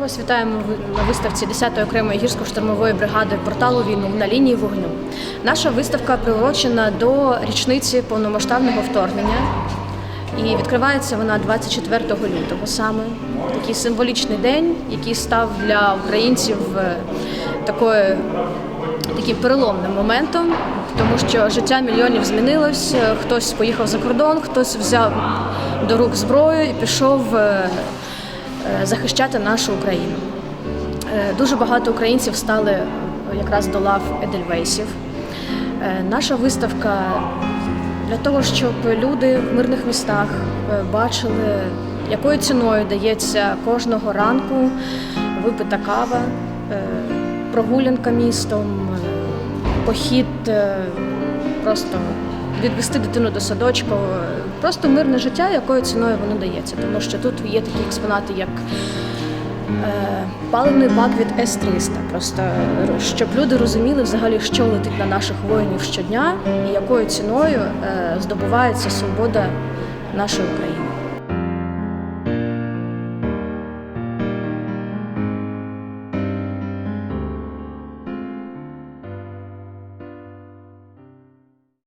Ми вітаємо на виставці 10-ї окремої гірсько-штурмової бригади порталу війну на лінії вогню. Наша виставка приурочена до річниці повномасштабного вторгнення. І відкривається вона 24 лютого саме. Такий символічний день, який став для українців е, такою, таким переломним моментом, тому що життя мільйонів змінилось. е, Хтось поїхав за кордон, хтось взяв до рук зброю і пішов е, захищати нашу Україну. Е, Дуже багато українців стали е, якраз до лав Едельвейсів. Е, Наша виставка для того, щоб люди в мирних містах е, бачили, якою ціною дається кожного ранку випита кава, е, прогулянка містом, е, похід е, просто відвести дитину до садочку, просто мирне життя, якою ціною воно дається. Тому що тут є такі експонати, як Е, Паливний бак від С-300. Просто е, щоб люди розуміли взагалі, що летить на наших воїнів щодня і якою ціною е, здобувається свобода нашої України.